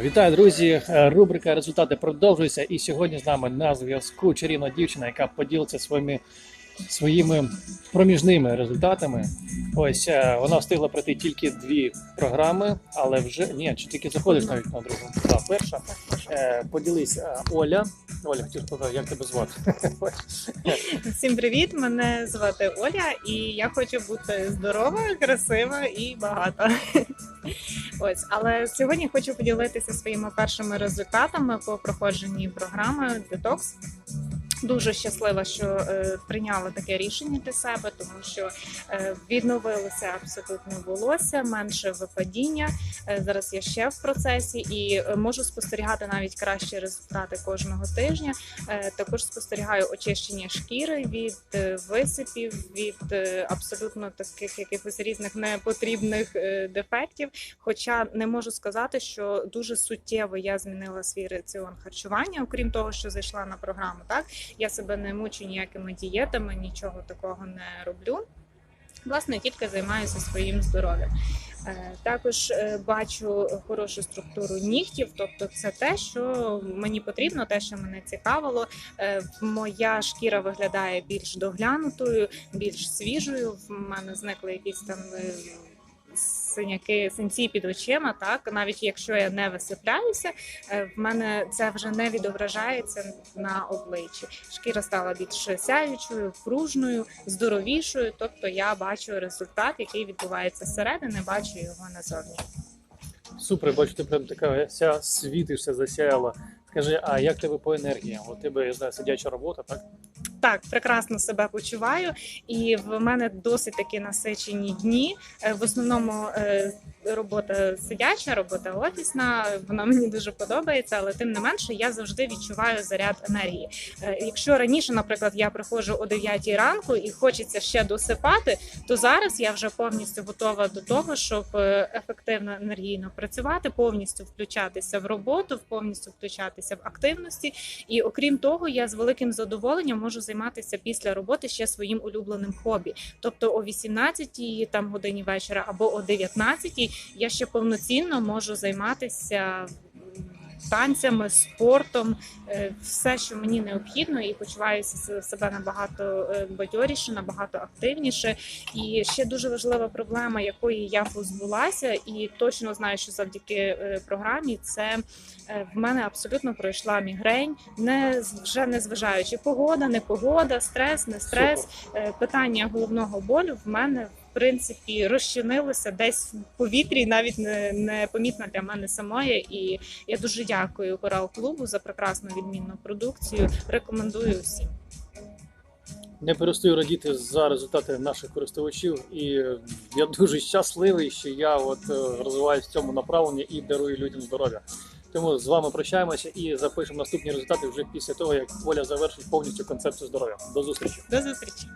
Вітаю, друзі! Е, Рубрика Результати продовжується. І сьогодні з нами на зв'язку чарівна дівчина, яка поділиться своїми своїми проміжними результатами. Ось е, вона встигла пройти тільки дві програми, але вже ні, чи тільки заходиш навіть на другу. Так, перша. Е, Поділись Оля. Оля, хотів спитати, як тебе звати? Всім привіт! Мене звати Оля, і я хочу бути здорова, красива і багата. Ось, але сьогодні хочу поділитися своїми першими результатами по проходженні програми Detox. Дуже щаслива, що е, прийняла таке рішення для себе, тому що е, відновилося абсолютно волосся, менше випадіння. Е, зараз я ще в процесі і можу спостерігати навіть кращі результати кожного тижня. Також спостерігаю очищення шкіри від висипів, від абсолютно таких якихось різних непотрібних дефектів. Хоча не можу сказати, що дуже суттєво я змінила свій раціон харчування, окрім того, що зайшла на програму. Так я себе не мучу ніякими дієтами, нічого такого не роблю. Власне, тільки займаюся своїм здоров'ям. Е, Також е, бачу хорошу структуру нігтів, тобто це те, що мені потрібно, те, що мене цікавило. Е, Моя шкіра виглядає більш доглянутою, більш свіжою. В мене зникли якісь там. Синяки, синці під очима, так навіть якщо я не висипляюся, е, в мене це вже не відображається на обличчі. Шкіра стала більш сяючою, пружною, здоровішою. Тобто я бачу результат, який відбувається зсередини, бачу його назовні. Супер, бачу, ти прям така вся світишся, засяяла. Скажи, а як тебе по енергії? У тебе я знаю, сидяча робота, так? Так, прекрасно себе почуваю, і в мене досить такі насичені дні. Е, В основному е, робота сидяча, робота офісна. Вона мені дуже подобається, але тим не менше я завжди відчуваю заряд енергії. Е, Якщо раніше, наприклад, я приходжу о 9 ранку і хочеться ще досипати, то зараз я вже повністю готова до того, щоб е, ефективно енергійно працювати, повністю включатися в роботу, повністю включатися в активності. І окрім того, я з великим задоволенням можу займатися після роботи ще своїм улюбленим хобі. Тобто о 18 там годині вечора або о 19 я ще повноцінно можу займатися. Танцями, спортом, е, все, що мені необхідно, і почуваюся себе набагато е, бадьоріше, набагато активніше. І ще дуже важлива проблема, якої я позбулася, і точно знаю, що завдяки е, програмі це в мене абсолютно пройшла мігрень, не вже не зважаючи погода, не погода, стрес, не стрес. Питання головного болю в мене. Принципі, розчинилося десь в повітрі, навіть не, не помітно для мене самої. І я дуже дякую корал клубу за прекрасну відмінну продукцію. Рекомендую всім. Не перестаю радіти за результати наших користувачів, і я дуже щасливий, що я от е, розвиваюся в цьому направленні і дарую людям здоров'я. Тому з вами прощаємося і запишемо наступні результати вже після того, як Оля завершить повністю концепцію здоров'я. До зустрічі! До зустрічі!